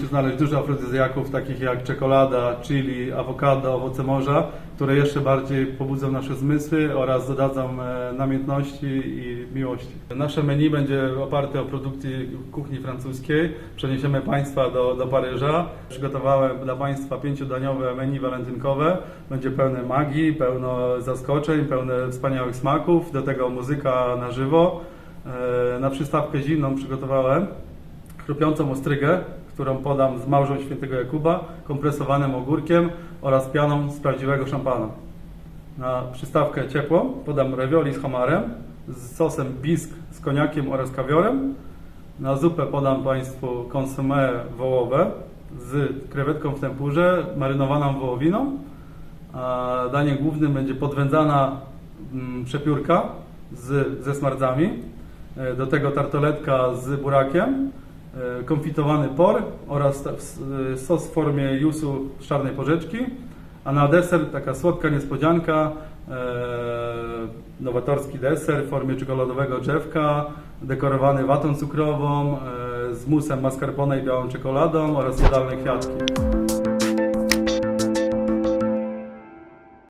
się znaleźć dużo afrodyzjaków, takich jak czekolada, chili, awokado, owoce morza, które jeszcze bardziej pobudzą nasze zmysły oraz dodadzą e, namiętności i miłości. Nasze menu będzie oparte o produkty kuchni francuskiej. Przeniesiemy Państwa do, do Paryża. Przygotowałem dla Państwa pięciodaniowe menu walentynkowe. Będzie pełne magii, pełno zaskoczeń, pełne wspaniałych smaków. Do tego muzyka na żywo. E, Na przystawkę zimną przygotowałem chrupiącą ostrygę, którą podam z małżą świętego Jakuba, kompresowanym ogórkiem oraz pianą z prawdziwego szampana. Na przystawkę ciepłą podam ravioli z homarem, z sosem bisk z koniakiem oraz kawiorem. Na zupę podam Państwu konsumé wołowe z krewetką w tempurze, marynowaną wołowiną. A daniem głównym będzie podwędzana mm, przepiórka z, ze smardzami. E, Do tego tartoletka z burakiem, konfitowany por oraz e, sos w formie jusu z czarnej porzeczki. A na deser taka słodka niespodzianka, e, nowatorski deser w formie czekoladowego drzewka, dekorowany watą cukrową, e, z musem mascarpone i białą czekoladą oraz jadalne kwiatki.